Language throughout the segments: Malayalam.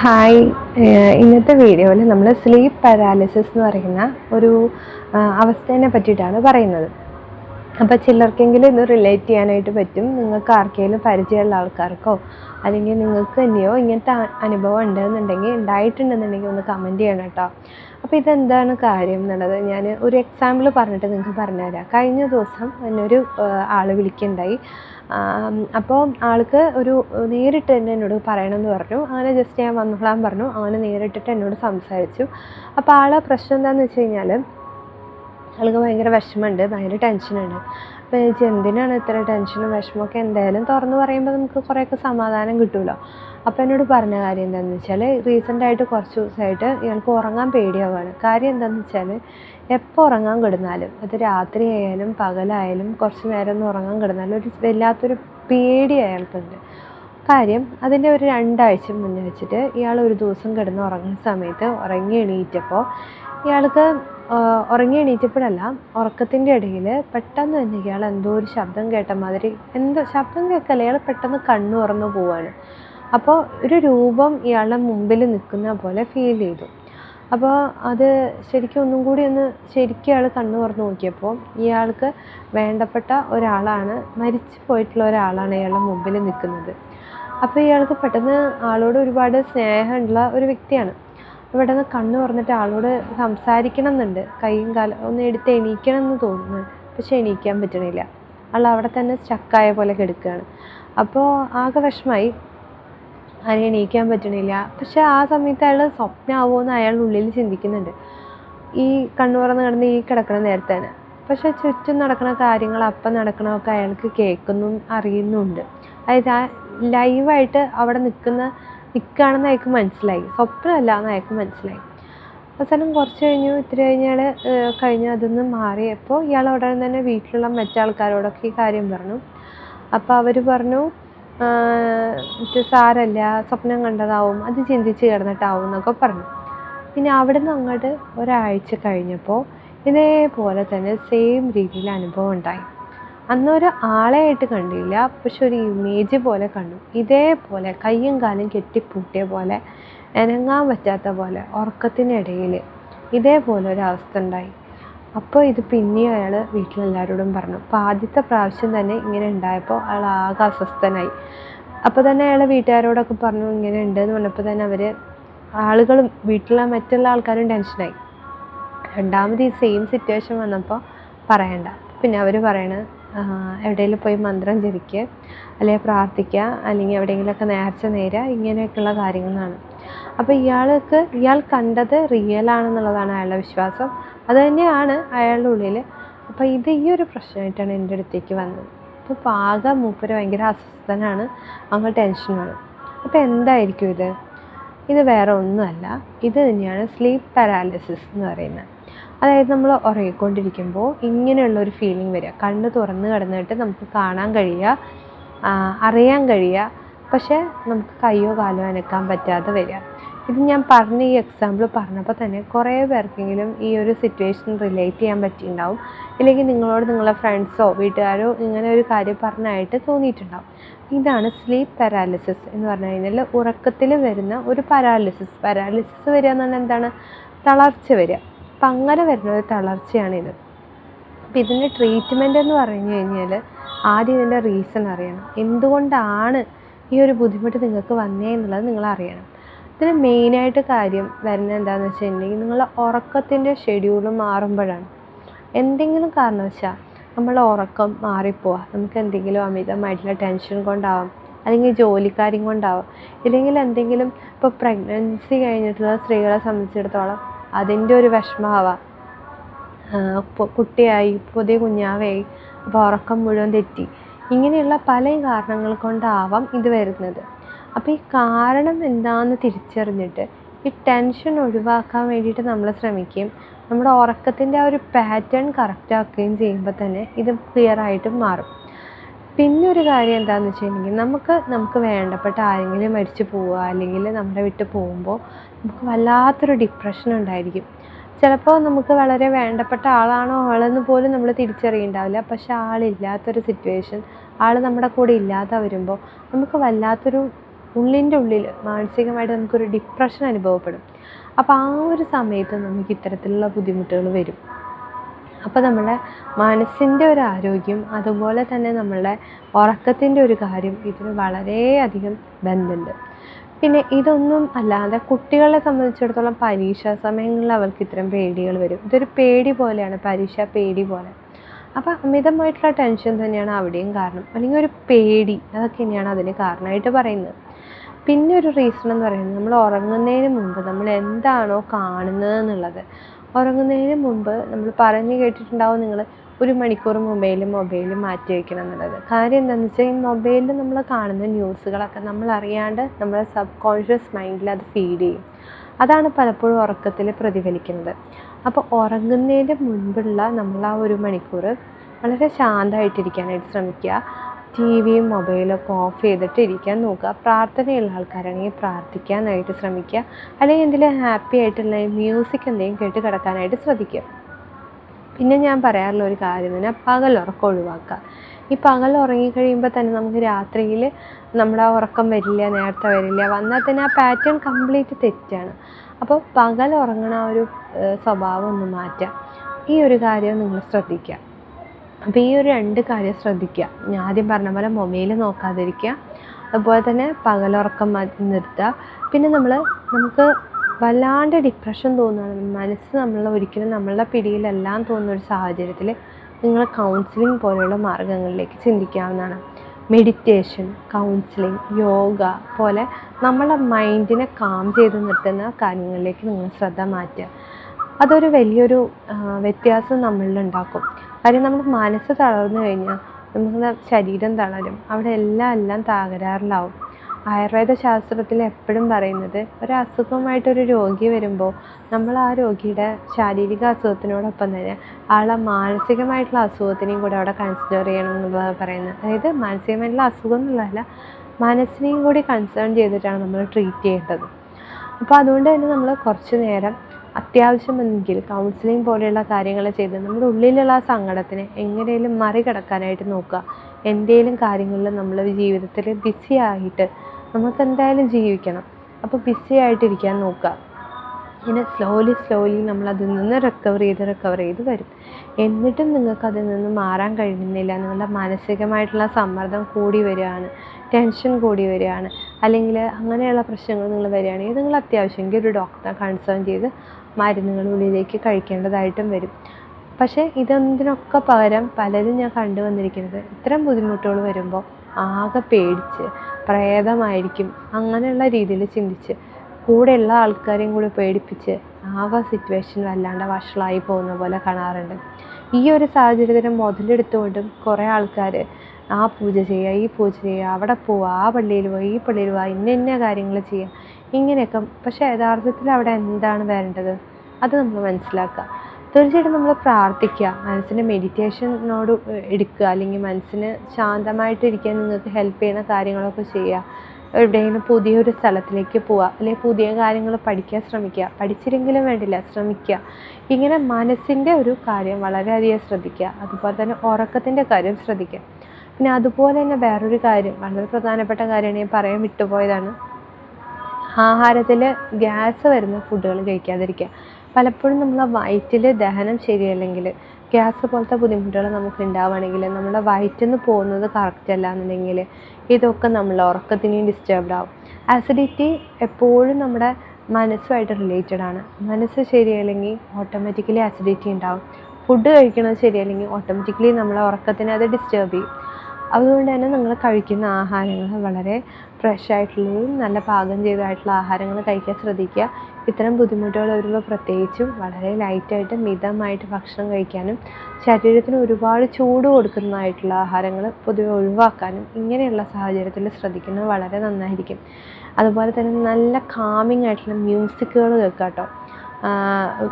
ഹായ്. ഇന്നത്തെ വീഡിയോയിൽ നമ്മൾ സ്ലീപ്പ് പാരാലിസിസ് എന്ന് പറയുന്ന ഒരു അവസ്ഥേനെ പറ്റിയിട്ടാണ് പറയുന്നത്. അപ്പോൾ ചിലർക്കെങ്കിലും ഇത് റിലേറ്റ് ചെയ്യാനായിട്ട് പറ്റും. നിങ്ങൾക്ക് ആർക്കെങ്കിലും പരിചയമുള്ള ആൾക്കാർക്കോ അല്ലെങ്കിൽ നിങ്ങൾക്ക് തന്നെയോ ഇങ്ങനത്തെ അനുഭവം ഉണ്ടെന്നുണ്ടെങ്കിൽ ഉണ്ടായിട്ടുണ്ടെന്നുണ്ടെങ്കിൽ ഒന്ന് കമന്റ് ചെയ്യണം കേട്ടോ. അപ്പോൾ ഇതെന്താണ് കാര്യം എന്നുള്ളത്? ഞാൻ ഒരു എക്സാമ്പിൾ പറഞ്ഞിട്ട് നിങ്ങൾക്ക് പറഞ്ഞുതരാം. കഴിഞ്ഞ ദിവസം എന്നൊരു ആൾ വിളിക്കുന്നുണ്ടായി അപ്പോൾ ആൾക്ക് ഒരു നേരിട്ട് തന്നെ എന്നോട് പറയണമെന്ന് പറഞ്ഞു. അങ്ങനെ ജസ്റ്റ് ഞാൻ വന്നോളാൻ പറഞ്ഞു. അങ്ങനെ നേരിട്ടിട്ട് എന്നോട് സംസാരിച്ചു. അപ്പോൾ ആളെ പ്രശ്നം എന്താണെന്ന് വെച്ച് കഴിഞ്ഞാൽ ആൾക്ക് ഭയങ്കര വിഷമമുണ്ട് ഭയങ്കര ടെൻഷനുണ്ട് അപ്പോൾ ചേച്ചി എന്തിനാണ് ഇത്ര ടെൻഷനും വിഷമമൊക്കെ എന്തായാലും തുറന്ന് പറയുമ്പോൾ നമുക്ക് കുറേയൊക്കെ സമാധാനം കിട്ടുമല്ലോ അപ്പോൾ എന്നോട് പറഞ്ഞ കാര്യം എന്താണെന്ന് വെച്ചാൽ റീസെന്റായിട്ട് കുറച്ച് ദിവസമായിട്ട് ഇയാൾക്ക് ഉറങ്ങാൻ പേടിയാവുകയാണ്. കാര്യം എന്താണെന്ന് വെച്ചാൽ എപ്പോൾ ഉറങ്ങാൻ കിടന്നാലും അത് രാത്രി ആയാലും പകലായാലും കുറച്ച് നേരം ഒന്ന് ഉറങ്ങാൻ കിടന്നാലും ഒരു വല്ലാത്തൊരു പേടി അയാൾക്കുണ്ട്. കാര്യം അതിന്റെ ഒരു രണ്ടാഴ്ച മുന്നേ വെച്ചിട്ട് ഇയാൾ ഒരു ദിവസം കിടന്ന് ഉറങ്ങുന്ന സമയത്ത് ഉറങ്ങി എണീറ്റപ്പോൾ ഇയാൾക്ക് ഉറങ്ങി എണീറ്റപ്പോഴല്ല ഉറക്കത്തിന്റെ ഇടയിൽ പെട്ടെന്ന് തന്നെ ഇയാൾ എന്തോ ഒരു ശബ്ദം കേട്ട മാതിരി എന്തോ ശബ്ദം കേൾക്കല്ല ഇയാൾ പെട്ടെന്ന് കണ്ണു തുറന്നു പോവാണ്. അപ്പോൾ ഒരു രൂപം ഇയാളുടെ മുമ്പിൽ നിൽക്കുന്ന പോലെ ഫീൽ ചെയ്തു. അപ്പോൾ അത് ശരിക്കും ഒന്നും കൂടി ഒന്ന് ശരിക്കും ഇയാൾ കണ്ണു തുറന്ന് നോക്കിയപ്പോൾ ഇയാൾക്ക് വേണ്ടപ്പെട്ട ഒരാളാണ് മരിച്ചു പോയിട്ടുള്ള ഒരാളാണ് ഇയാളുടെ മുമ്പിൽ നിൽക്കുന്നത്. അപ്പോൾ ഇയാൾക്ക് പെട്ടെന്ന് ആളോട് ഒരുപാട് സ്നേഹമുള്ള ഒരു വ്യക്തിയാണ്. പെട്ടെന്ന് കണ്ണു തുറന്നിട്ട് ആളോട് സംസാരിക്കണം എന്നുണ്ട് കൈയും കാലം ഒന്ന് എടുത്ത് എണീക്കണം എന്ന് തോന്നുന്നു. പക്ഷെ എണീക്കാൻ പറ്റണില്ല. ആൾ അവിടെ തന്നെ സ്റ്റക്കായ പോലെ കിടക്കുകയാണ് അപ്പോൾ ആകെ വിഷമായി. അതിനെ എണീക്കാൻ പറ്റണില്ല. പക്ഷെ ആ സമയത്ത് അയാൾ സ്വപ്നമാവുമെന്ന് അയാളുടെ ഉള്ളിൽ ചിന്തിക്കുന്നുണ്ട്. ഈ കണ്ണു തുറന്ന് കിടന്ന് ഈ കിടക്കണ നേരത്തെ പക്ഷെ ചുറ്റും നടക്കുന്ന കാര്യങ്ങൾ അപ്പം നടക്കണമൊക്കെ അയാൾക്ക് കേൾക്കുന്നു അറിയുന്നുണ്ട്. അതായത് ആ ലൈവായിട്ട് അവിടെ നിൽക്കുന്ന നിൽക്കുകയാണെന്ന് അയാൾക്ക് മനസ്സിലായി. സ്വപ്നമല്ല എന്ന് അയാൾക്ക് മനസ്സിലായി. അവസാനം കുറച്ച് കഴിഞ്ഞു ഇത്തിരി കഴിഞ്ഞാൽ കഴിഞ്ഞ് അതൊന്ന് മാറിയപ്പോൾ ഇയാൾ ഉടനെ തന്നെ വീട്ടിലുള്ള മറ്റാൾക്കാരോടൊക്കെ ഈ കാര്യം പറഞ്ഞു. അപ്പോൾ അവർ പറഞ്ഞു സാരല്ല സ്വപ്നം കണ്ടതാവും അത് ചിന്തിച്ച് കിടന്നിട്ടാവും എന്നൊക്കെ പറഞ്ഞു. പിന്നെ അവിടെ നിന്ന് അങ്ങോട്ട് ഒരാഴ്ച കഴിഞ്ഞപ്പോൾ ഇതേപോലെ തന്നെ സെയിം രീതിയിൽ അനുഭവം ഉണ്ടായി. അന്നൊരു ആളെയായിട്ട് കണ്ടില്ല പക്ഷെ ഒരു ഇമേജ് പോലെ കണ്ടു. ഇതേപോലെ കയ്യും കാലും കെട്ടിപ്പൂട്ടിയ പോലെ അനങ്ങാൻ പറ്റാത്ത പോലെ ഉറക്കത്തിനിടയിൽ ഇതേപോലെ ഒരു അവസ്ഥ ഉണ്ടായി. അപ്പോൾ ഇത് പിന്നെയും അയാൾ വീട്ടിലെല്ലാവരോടും പറഞ്ഞു. അപ്പോൾ ആദ്യത്തെ പ്രാവശ്യം തന്നെ ഇങ്ങനെ ഉണ്ടായപ്പോൾ അയാൾ ആകെ അസ്വസ്ഥനായി. അപ്പോൾ തന്നെ അയാൾ വീട്ടുകാരോടൊക്കെ പറഞ്ഞു ഇങ്ങനെ ഉണ്ട് എന്ന് പറഞ്ഞപ്പോൾ തന്നെ അവർ ആളുകളും വീട്ടിലെ മറ്റുള്ള ആൾക്കാരും ടെൻഷനായി രണ്ടാമത് ഈ സെയിം സിറ്റുവേഷൻ വന്നപ്പോൾ പറയണ്ട. പിന്നെ അവർ പറയണത് എവിടെയെങ്കിലും പോയി മന്ത്രം ജപിക്കുക അല്ലെങ്കിൽ പ്രാർത്ഥിക്കുക അല്ലെങ്കിൽ എവിടെയെങ്കിലുമൊക്കെ നേർച്ച നേരുക ഇങ്ങനെയൊക്കെയുള്ള കാര്യങ്ങളാണ്. അപ്പോൾ ഇയാൾക്ക് ഇയാൾ കണ്ടത് റിയൽ ആണെന്നുള്ളതാണ് അയാളുടെ വിശ്വാസം. അത് തന്നെയാണ് അയാളുടെ ഉള്ളിൽ അപ്പോൾ ഇത് ഈ ഒരു പ്രശ്നമായിട്ടാണ് എന്റെ അടുത്തേക്ക് വന്നത്. അപ്പോൾ പാക മൂപ്പര് ഭയങ്കര അസ്വസ്ഥനാണ്. അങ്ങ് ടെൻഷനാണ്. അപ്പോൾ എന്തായിരിക്കും ഇത്? ഇത് വേറെ ഒന്നുമല്ല. ഇത് തന്നെയാണ് സ്ലീപ്പ് പാരാലിസിസ് എന്ന് പറയുന്നത്. അതായത് നമ്മൾ ഉറങ്ങിക്കൊണ്ടിരിക്കുമ്പോൾ ഇങ്ങനെയുള്ള ഒരു ഫീലിംഗ് വരിക. കണ്ണ് തുറന്ന് കിടന്നിട്ട് നമുക്ക് കാണാൻ കഴിയുക അറിയാൻ കഴിയുക. പക്ഷേ നമുക്ക് കയ്യോ കാലോ അനക്കാൻ പറ്റാതെ വരിക. ഇത് ഞാൻ പറഞ്ഞ ഈ എക്സാമ്പിൾ പറഞ്ഞപ്പോൾ തന്നെ കുറേ പേർക്കെങ്കിലും ഈ ഒരു സിറ്റുവേഷൻ റിലേറ്റ് ചെയ്യാൻ പറ്റിയിട്ടുണ്ടാവും. ഇല്ലെങ്കിൽ നിങ്ങളോട് നിങ്ങളെ ഫ്രണ്ട്സോ വീട്ടുകാരോ ഇങ്ങനെ ഒരു കാര്യം പറഞ്ഞായിട്ട് തോന്നിയിട്ടുണ്ടാവും. ഇതാണ് സ്ലീപ്പ് പാരാലിസിസ് എന്ന് പറഞ്ഞു കഴിഞ്ഞാൽ ഉറക്കത്തിൽ വരുന്ന ഒരു പാരാലിസിസ് പാരാലിസിസ് വരിക എന്ന് പറഞ്ഞാൽ എന്താണ്? തളർച്ച വരിക. അപ്പം അങ്ങനെ വരുന്ന ഒരു തളർച്ചയാണിത്. അപ്പം ഇതിന്റെ ട്രീറ്റ്മെന്റ് എന്ന് പറഞ്ഞു കഴിഞ്ഞാൽ ആദ്യം ഇതിന്റെ റീസൺ അറിയണം. എന്തുകൊണ്ടാണ് ഈ ഒരു ബുദ്ധിമുട്ട് നിങ്ങൾക്ക് വന്നേ എന്നുള്ളത് നിങ്ങൾ അറിയണം. ഇതിന് മെയിനായിട്ട് കാര്യം വരുന്നത് എന്താണെന്ന് വെച്ചിട്ടുണ്ടെങ്കിൽ നിങ്ങളുടെ ഉറക്കത്തിന്റെ ഷെഡ്യൂൾ മാറുമ്പോഴാണ്. എന്തെങ്കിലും കാരണവശാൽ നമ്മൾ ഉറക്കം മാറിപ്പോവാം. നമുക്ക് എന്തെങ്കിലും അമിതമായിട്ടുള്ള ടെൻഷൻ കൊണ്ടാവാം അല്ലെങ്കിൽ ജോലിക്കാര്യം കൊണ്ടാവാം ഇല്ലെങ്കിൽ എന്തെങ്കിലും ഇപ്പോൾ പ്രഗ്നൻസി കഴിഞ്ഞിട്ടുള്ള സ്ത്രീകളെ സംബന്ധിച്ചിടത്തോളം അതിന്റെ ഒരു വിഷമമാവാം. കുട്ടിയായി പുതിയ കുഞ്ഞാവായി അപ്പോൾ ഉറക്കം മുഴുവൻ തെറ്റി. ഇങ്ങനെയുള്ള പല കാരണങ്ങൾ കൊണ്ടാവാം ഇത് വരുന്നത്. അപ്പോൾ ഈ കാരണം എന്താണെന്ന് തിരിച്ചറിഞ്ഞിട്ട് ഈ ടെൻഷൻ ഒഴിവാക്കാൻ വേണ്ടിയിട്ട് നമ്മൾ ശ്രമിക്കുകയും നമ്മുടെ ഉറക്കത്തിന്റെ ആ ഒരു പാറ്റേൺ കറക്റ്റാക്കുകയും ചെയ്യുമ്പോൾ തന്നെ ഇത് ക്ലിയർ മാറും. പിന്നെ ഒരു കാര്യം എന്താണെന്ന് വെച്ചിട്ടുണ്ടെങ്കിൽ നമുക്ക് നമുക്ക് വേണ്ടപ്പെട്ട ആരെങ്കിലും മരിച്ചു പോവുക അല്ലെങ്കിൽ നമ്മുടെ വിട്ട് പോകുമ്പോൾ നമുക്ക് വല്ലാത്തൊരു ഡിപ്രഷൻ ഉണ്ടായിരിക്കും. ചിലപ്പോൾ നമുക്ക് വളരെ വേണ്ടപ്പെട്ട ആളാണോ ആളെന്ന് പോലും നമ്മൾ തിരിച്ചറിയുണ്ടാവില്ല. പക്ഷെ ആളില്ലാത്തൊരു സിറ്റുവേഷൻ ആൾ നമ്മുടെ കൂടെ ഇല്ലാതെ വരുമ്പോൾ നമുക്ക് വല്ലാത്തൊരു ഉള്ളിന്റെ ഉള്ളിൽ മാനസികമായിട്ട് നമുക്കൊരു ഡിപ്രഷൻ അനുഭവപ്പെടും. അപ്പോൾ ആ ഒരു സമയത്ത് നമുക്ക് ഇത്തരത്തിലുള്ള ബുദ്ധിമുട്ടുകൾ വരും. അപ്പോൾ നമ്മുടെ മനസ്സിന്റെ ഒരു ആരോഗ്യം അതുപോലെ തന്നെ നമ്മളുടെ ഉറക്കത്തിന്റെ ഒരു കാര്യം ഇതിന് വളരെയധികം ബന്ധമുണ്ട്. പിന്നെ ഇതൊന്നും അല്ലാതെ കുട്ടികളെ സംബന്ധിച്ചിടത്തോളം പരീക്ഷാ സമയങ്ങളിൽ അവർക്ക് ഇത്തരം പേടികൾ വരും. ഇതൊരു പേടി പോലെയാണ് പരീക്ഷ പേടി പോലെ. അപ്പോൾ അമിതമായിട്ടുള്ള ടെൻഷൻ തന്നെയാണ് അവിടെയും കാരണം. അല്ലെങ്കിൽ ഒരു പേടി അതൊക്കെ തന്നെയാണ് അതിന് കാരണമായിട്ട് പറയുന്നത്. പിന്നെ ഒരു റീസൺ എന്ന് പറയുന്നത് നമ്മൾ ഉറങ്ങുന്നതിന് മുമ്പ് നമ്മൾ എന്താണോ കാണുന്നത് എന്നുള്ളത്. ഉറങ്ങുന്നതിന് മുമ്പ് നമ്മൾ പറഞ്ഞു കേട്ടിട്ടുണ്ടാവും നിങ്ങൾ ഒരു മണിക്കൂർ മൊബൈൽ മൊബൈൽ മാറ്റി വയ്ക്കണം എന്നുള്ളത്. കാര്യം എന്താണെന്ന് വെച്ചാൽ ഈ മൊബൈലിൽ നമ്മൾ കാണുന്ന ന്യൂസുകളൊക്കെ നമ്മൾ അറിയാണ്ട് നമ്മുടെ സബ് കോൺഷ്യസ് മൈൻഡിൽ അത് ഫീഡ് ചെയ്യും. അതാണ് പലപ്പോഴും ഉറക്കത്തിൽ പ്രതിഫലിക്കുന്നത്. അപ്പോൾ ഉറങ്ങുന്നതിന് മുൻപുള്ള നമ്മൾ ആ ഒരു മണിക്കൂർ വളരെ ശാന്തമായിട്ടിരിക്കാനായിട്ട് ശ്രമിക്കുക. ടി വിയും മൊബൈലൊക്കെ ഓഫ് ചെയ്തിട്ട് ഇരിക്കാൻ നോക്കുക. പ്രാർത്ഥനയുള്ള ആൾക്കാരാണെങ്കിൽ പ്രാർത്ഥിക്കാനായിട്ട് ശ്രമിക്കുക. അല്ലെങ്കിൽ എന്തെങ്കിലും ഹാപ്പി ആയിട്ടുള്ള മ്യൂസിക് എന്തെങ്കിലും കേട്ട് കിടക്കാനായിട്ട് ശ്രദ്ധിക്കുക. പിന്നെ ഞാൻ പറയാറുള്ള ഒരു കാര്യം തന്നെ പകൽ ഉറക്കം ഒഴിവാക്കുക. ഈ പകൽ ഉറങ്ങിക്കഴിയുമ്പോൾ തന്നെ നമുക്ക് രാത്രിയിൽ നമ്മുടെ ഉറക്കം വരില്ല നേരത്തെ വരില്ല. വന്നാൽ തന്നെ ആ പാറ്റേൺ കംപ്ലീറ്റ് തെറ്റാണ്. അപ്പോൾ പകൽ ഉറങ്ങണ ഒരു സ്വഭാവം ഒന്ന് മാറ്റുക. ഈ ഒരു കാര്യം നിങ്ങൾ ശ്രദ്ധിക്കുക. അപ്പോൾ ഈ ഒരു രണ്ട് കാര്യം ശ്രദ്ധിക്കുക. ഞാൻ ആദ്യം പറഞ്ഞ പോലെ മൊബൈൽ നോക്കാതിരിക്കുക. അതുപോലെ തന്നെ പകലുറക്കം നിർത്തുക. പിന്നെ നമ്മൾ നമുക്ക് വല്ലാണ്ട് ഡിപ്രഷൻ തോന്നുകയാണ് മനസ്സ് നമ്മൾ ഒരിക്കലും നമ്മളുടെ പിടിയിലെല്ലാം തോന്നുന്ന ഒരു സാഹചര്യത്തിൽ നിങ്ങൾ കൗൺസിലിംഗ് പോലെയുള്ള മാർഗങ്ങളിലേക്ക് ചിന്തിക്കാവുന്നതാണ്. മെഡിറ്റേഷൻ കൗൺസിലിംഗ് യോഗ പോലെ നമ്മളെ മൈൻഡിനെ കാം ചെയ്ത് നിർത്തുന്ന കാര്യങ്ങളിലേക്ക് നിങ്ങൾ ശ്രദ്ധ മാറ്റുക. അതൊരു വലിയൊരു വ്യത്യാസം നമ്മളിലുണ്ടാക്കും കാര്യം നമ്മൾ മനസ്സ് തളർന്നു കഴിഞ്ഞാൽ നമ്മുടെ ശരീരം തളരും. അവിടെ എല്ലാം എല്ലാം തകരാറിലാവും. ആയുർവേദ ശാസ്ത്രത്തിൽ എപ്പോഴും പറയുന്നത് ഒരു അസുഖമായിട്ടൊരു രോഗി വരുമ്പോൾ നമ്മൾ ആ രോഗിയുടെ ശാരീരിക അസുഖത്തിനോടൊപ്പം തന്നെ ആളെ മാനസികമായിട്ടുള്ള അസുഖത്തിനെയും കൂടെ അവിടെ കൺസിഡർ ചെയ്യണം എന്നുള്ളത് പറയുന്നത്. അതായത് മാനസികമായിട്ടുള്ള അസുഖം എന്നുള്ളതല്ല മനസ്സിനെയും കൂടി കൺസേൺ ചെയ്തിട്ടാണ് നമ്മൾ ട്രീറ്റ് ചെയ്യേണ്ടത്. അപ്പോൾ അതുകൊണ്ട് തന്നെ നമ്മൾ കുറച്ച് നേരം അത്യാവശ്യമെങ്കിൽ കൗൺസിലിംഗ് പോലെയുള്ള കാര്യങ്ങൾ ചെയ്ത് നമ്മുടെ ഉള്ളിലുള്ള ആ സങ്കടത്തിനെ എങ്ങനെയും മറികടക്കാനായിട്ട് നോക്കുക. എന്തെങ്കിലും കാര്യങ്ങളിൽ നമ്മൾ ജീവിതത്തിൽ ബിസി ആയിട്ട് നമുക്ക് എന്തായാലും ജീവിക്കണം. അപ്പോൾ ബിസി ആയിട്ടിരിക്കാൻ നോക്കുക. ഇങ്ങനെ സ്ലോലി സ്ലോലി നമ്മൾ അതിൽ നിന്ന് റിക്കവർ ചെയ്ത് റിക്കവർ ചെയ്ത് വരും. എന്നിട്ടും നിങ്ങൾക്ക് അതിൽ നിന്ന് മാറാൻ കഴിയുന്നില്ല. നിങ്ങളുടെ മാനസികമായിട്ടുള്ള സമ്മർദ്ദം കൂടി വരികയാണ്. ടെൻഷൻ കൂടി വരികയാണ്. അല്ലെങ്കിൽ അങ്ങനെയുള്ള പ്രശ്നങ്ങൾ നിങ്ങൾ വരികയാണെങ്കിൽ നിങ്ങൾ അത്യാവശ്യമെങ്കിൽ ഒരു ഡോക്ടറെ കൺസേൺ ചെയ്ത് മരുന്നുകൾ ഉള്ളിലേക്ക് കഴിക്കേണ്ടതായിട്ടും വരും. പക്ഷേ ഇതെന്തിനൊക്കെ പകരം പലരും ഞാൻ കണ്ടുവന്നിരിക്കുന്നത് ഇത്തരം ബുദ്ധിമുട്ടുകൾ വരുമ്പോൾ ആകെ പേടിച്ച് പ്രേതമായിരിക്കും അങ്ങനെയുള്ള രീതിയിൽ ചിന്തിച്ച് കൂടെയുള്ള ആൾക്കാരെയും കൂടി പേടിപ്പിച്ച് ആകെ സിറ്റുവേഷൻ വല്ലാണ്ട് വഷളായി പോകുന്ന പോലെ കാണാറുണ്ട്. ഈ ഒരു സാഹചര്യത്തിന് മുതലെടുത്തുകൊണ്ടും കുറേ ആൾക്കാർ ആ പൂജ ചെയ്യുക ഈ പൂജ ചെയ്യുക അവിടെ പോവുക ആ പള്ളിയിൽ പോവുക ഈ പള്ളിയിൽ പോവുക ഇന്ന ഇന്ന കാര്യങ്ങൾ ചെയ്യുക ഇങ്ങനെയൊക്കെ. പക്ഷേ യഥാർത്ഥത്തിൽ അവിടെ എന്താണ് വരേണ്ടത്? അത് നമ്മൾ മനസ്സിലാക്കുക. തീർച്ചയായിട്ടും നമ്മൾ പ്രാർത്ഥിക്കുക. മനസ്സിന് മെഡിറ്റേഷനോട് എടുക്കുക. അല്ലെങ്കിൽ മനസ്സിന് ശാന്തമായിട്ടിരിക്കാൻ നിങ്ങൾക്ക് ഹെൽപ്പ് ചെയ്യുന്ന കാര്യങ്ങളൊക്കെ ചെയ്യുക. എവിടെയെങ്കിലും പുതിയൊരു സ്ഥലത്തിലേക്ക് പോവുക. അല്ലെങ്കിൽ പുതിയ കാര്യങ്ങൾ പഠിക്കാൻ ശ്രമിക്കുക. പഠിച്ചില്ലെങ്കിലും വേണ്ടില്ല. ശ്രമിക്കുക. ഇങ്ങനെ മനസ്സിന്റെ ഒരു കാര്യം വളരെയധികം ശ്രദ്ധിക്കുക. അതുപോലെ തന്നെ ഉറക്കത്തിന്റെ കാര്യം ശ്രദ്ധിക്കുക. പിന്നെ അതുപോലെ തന്നെ വേറൊരു കാര്യം വളരെ പ്രധാനപ്പെട്ട കാര്യമാണ് ഞാൻ പറയാൻ വിട്ടുപോയതാണ്. ആഹാരത്തിൽ ഗ്യാസ് വരുന്ന ഫുഡുകൾ കഴിക്കാതിരിക്കുക. പലപ്പോഴും നമ്മളെ വയറ്റിൽ ദഹനം ശരിയല്ലെങ്കിൽ ഗ്യാസ് പോലത്തെ ബുദ്ധിമുട്ടുകൾ നമുക്ക് ഉണ്ടാവുകയാണെങ്കിൽ നമ്മുടെ വയറ്റിൽ നിന്ന് പോകുന്നത് കറക്റ്റ് അല്ല എന്നുണ്ടെങ്കിൽ ഇതൊക്കെ നമ്മൾ ഉറക്കത്തിനെയും ഡിസ്റ്റർബ്ഡ് ആവും. ആസിഡിറ്റി എപ്പോഴും നമ്മുടെ മനസ്സുമായിട്ട് റിലേറ്റഡ് ആണ്. മനസ്സ് ശരിയല്ലെങ്കിൽ ഓട്ടോമാറ്റിക്കലി ആസിഡിറ്റി ഉണ്ടാവും. ഫുഡ് കഴിക്കുന്നത് ശരിയല്ലെങ്കിൽ ഓട്ടോമാറ്റിക്കലി നമ്മളെ ഉറക്കത്തിനെ അത് ഡിസ്റ്റർബ് ചെയ്യും. അതുകൊണ്ട് തന്നെ നിങ്ങൾ കഴിക്കുന്ന ആഹാരങ്ങൾ വളരെ ഫ്രഷ് ആയിട്ടുള്ളതും നല്ല പാകം ചെയ്തതായിട്ടുള്ള ആഹാരങ്ങൾ കഴിക്കാൻ ശ്രദ്ധിക്കുക. ഇത്തരം ബുദ്ധിമുട്ടുകൾ വരുമ്പോൾ പ്രത്യേകിച്ചും വളരെ ലൈറ്റായിട്ട് മിതമായിട്ട് ഭക്ഷണം കഴിക്കാനും ശരീരത്തിന് ഒരുപാട് ചൂട് കൊടുക്കുന്നതായിട്ടുള്ള ആഹാരങ്ങൾ പൊതുവെ ഒഴിവാക്കാനും ഇങ്ങനെയുള്ള സാഹചര്യത്തിൽ ശ്രദ്ധിക്കുന്നത് വളരെ നന്നായിരിക്കും. അതുപോലെ തന്നെ നല്ല കാമിങ് ആയിട്ടുള്ള മ്യൂസിക്കുകൾ കേൾക്കുക കേട്ടോ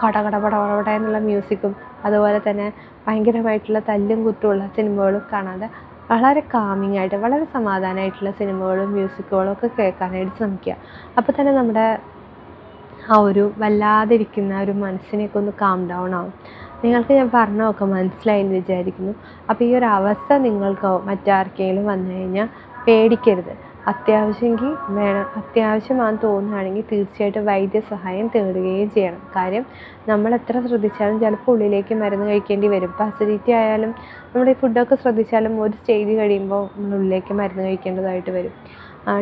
കടകടപടപടപട കട പട പട പട എന്നുള്ള മ്യൂസിക്കും അതുപോലെ തന്നെ ഭയങ്കരമായിട്ടുള്ള തല്ലും കുത്തുമുള്ള സിനിമകളും കാണാതെ വളരെ കാമിങ് ആയിട്ട് വളരെ സമാധാനമായിട്ടുള്ള സിനിമകളും മ്യൂസിക്കുകളും ഒക്കെ കേൾക്കാനായിട്ട് ശ്രമിക്കുക. അപ്പോൾ തന്നെ നമ്മുടെ ആ ഒരു വല്ലാതിരിക്കുന്ന ഒരു മനസ്സിനെയൊക്കെ ഒന്ന് കാം ഡൗൺ ആവും. നിങ്ങൾക്ക് ഞാൻ പറഞ്ഞതൊക്കെ മനസ്സിലായി എന്ന് വിചാരിക്കുന്നു. അപ്പോൾ ഈ ഒരു അവസ്ഥ നിങ്ങൾക്കോ മറ്റാർക്കെങ്കിലും വന്നു കഴിഞ്ഞാൽ പേടിക്കരുത്. അത്യാവശ്യമെങ്കിൽ വേണം. അത്യാവശ്യമാണെന്ന് തോന്നുകയാണെങ്കിൽ തീർച്ചയായിട്ടും വൈദ്യസഹായം തേടുകയും ചെയ്യണം. കാര്യം നമ്മൾ എത്ര ശ്രദ്ധിച്ചാലും ചിലപ്പോൾ ഉള്ളിലേക്ക് മരുന്ന് കഴിക്കേണ്ടി വരും. ഇപ്പോൾ അസിഡിറ്റി ആയാലും നമ്മുടെ ഈ ഫുഡൊക്കെ ശ്രദ്ധിച്ചാലും ഒരു സ്റ്റേജ് കഴിയുമ്പോൾ നമ്മൾ ഉള്ളിലേക്ക് മരുന്ന് കഴിക്കേണ്ടതായിട്ട് വരും.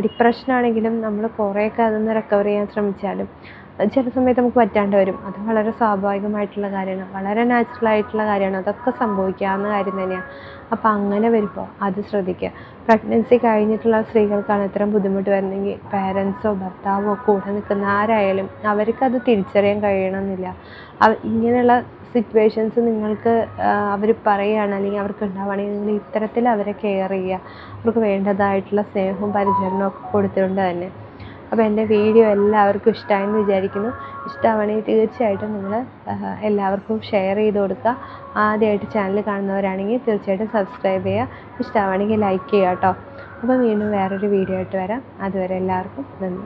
ഡിപ്രഷനാണെങ്കിലും നമ്മൾ കുറേയൊക്കെ അതിൽ നിന്ന് റിക്കവർ ചെയ്യാൻ ശ്രമിച്ചാലും ചില സമയത്ത് നമുക്ക് പറ്റാണ്ട് വരും. അത് വളരെ സ്വാഭാവികമായിട്ടുള്ള കാര്യമാണ്. വളരെ നാച്ചുറൽ ആയിട്ടുള്ള കാര്യമാണ്. അതൊക്കെ സംഭവിക്കാവുന്ന കാര്യം തന്നെയാണ് അപ്പോൾ അങ്ങനെ വരുമ്പോൾ അത് ശ്രദ്ധിക്കുക. പ്രഗ്നൻസി കഴിഞ്ഞിട്ടുള്ള സ്ത്രീകൾക്കാണ് ഇത്തരം ബുദ്ധിമുട്ട് വരുന്നതെങ്കിൽ പാരൻസോ ഭർത്താവോ കൂടെ നിൽക്കുന്ന ആരായാലും അവർക്കത് തിരിച്ചറിയാൻ കഴിയണമെന്നില്ല. ഇങ്ങനെയുള്ള സിറ്റുവേഷൻസ് നിങ്ങൾക്ക് അവർ പറയുകയാണ് അല്ലെങ്കിൽ അവർക്ക് ഉണ്ടാവുകയാണെങ്കിൽ നിങ്ങൾ ഇത്തരത്തിൽ അവരെ കെയർ ചെയ്യുക. അവർക്ക് വേണ്ടതായിട്ടുള്ള സ്നേഹവും പരിചരണവും ഒക്കെ കൊടുത്തുകൊണ്ട് തന്നെ. അപ്പോൾ എന്റെ വീഡിയോ എല്ലാവർക്കും ഇഷ്ടമായെന്ന് വിചാരിക്കുന്നു. ഇഷ്ടമാണെങ്കിൽ തീർച്ചയായിട്ടും നിങ്ങൾ എല്ലാവർക്കും ഷെയർ ചെയ്ത് കൊടുക്കുക. ആദ്യമായിട്ട് ചാനൽ കാണുന്നവരാണെങ്കിൽ തീർച്ചയായിട്ടും സബ്സ്ക്രൈബ് ചെയ്യുക. ഇഷ്ടമാണെങ്കിൽ ലൈക്ക് ചെയ്യുക കേട്ടോ. അപ്പോൾ വീണ്ടും വേറൊരു വീഡിയോ ആയിട്ട് വരാം. അതുവരെ എല്ലാവർക്കും നന്ദി.